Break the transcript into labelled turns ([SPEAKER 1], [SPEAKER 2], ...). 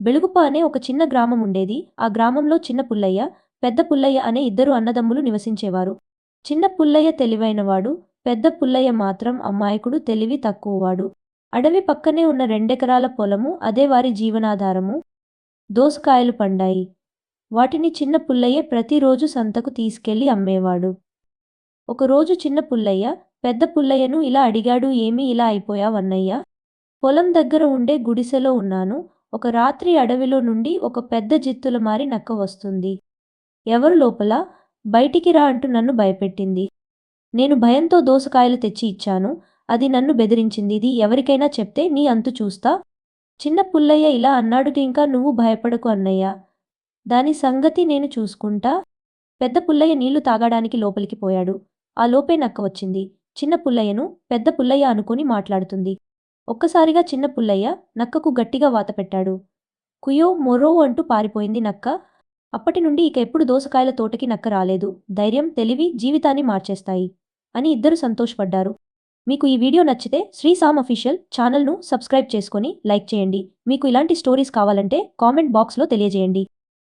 [SPEAKER 1] బెలుగుప అనే ఒక చిన్న గ్రామం ఉండేది. ఆ గ్రామంలో చిన్న పుల్లయ్య పెద్ద పుల్లయ్య అనే ఇద్దరు అన్నదమ్ములు నివసించేవారు. చిన్న పుల్లయ్య తెలివైనవాడు పెద్ద పుల్లయ్య మాత్రం అమాయకుడు తెలివి తక్కువవాడు. అడవి పక్కనే ఉన్న రెండెకరాల పొలము అదే వారి జీవనాధారము. దోసకాయలు పండాయి. వాటిని చిన్న పుల్లయ్య ప్రతిరోజు సంతకు తీసుకెళ్ళి అమ్మేవాడు. ఒకరోజు చిన్న పుల్లయ్య పెద్ద పుల్లయ్యను ఇలా అడిగాడు ఏమి ఇలా అయిపోయావన్నయ్య? పొలం దగ్గర ఉండే గుడిసెలో ఉన్నాను. ఒక రాత్రి అడవిలో నుండి ఒక పెద్ద జిత్తుల మారి నక్క వస్తుంది. ఎవరు లోపల? బయటికి రా అంటూ నన్ను భయపెట్టింది. నేను భయంతో దోసకాయలు తెచ్చి ఇచ్చాను. అది నన్ను బెదిరించింది. ఇది ఎవరికైనా చెప్తే నీ అంతు చూస్తా? చిన్న పుల్లయ్య ఇలా అన్నాడు ఇంకా నువ్వు భయపడకు అన్నయ్య. దాని సంగతి నేను చూసుకుంటా? పెద్ద పుల్లయ్య నీళ్ళు తాగడానికి లోపలికి పోయాడు. ఆ లోపే నక్క వచ్చింది. చిన్న పుల్లయ్యను పెద్ద పుల్లయ్య అనుకుని మాట్లాడుతుంది. ఒక్కసారిగా చిన్న పుల్లయ్య నక్కకు గట్టిగా వాత పెట్టాడు. కుయో మొరో అంటూ పారిపోయింది నక్క. అప్పటి నుండి ఇక ఎప్పుడు దోసకాయల తోటకి నక్క రాలేదు. ధైర్యం తెలివి జీవితాన్ని మార్చేస్తాయి అని ఇద్దరు సంతోషపడ్డారు. మీకు ఈ వీడియో నచ్చితే శ్రీసామ్ అఫీషియల్ ఛానల్ను సబ్స్క్రైబ్ చేసుకొని లైక్ చేయండి. మీకు ఇలాంటి స్టోరీస్ కావాలంటే కామెంట్ బాక్స్లో తెలియజేయండి.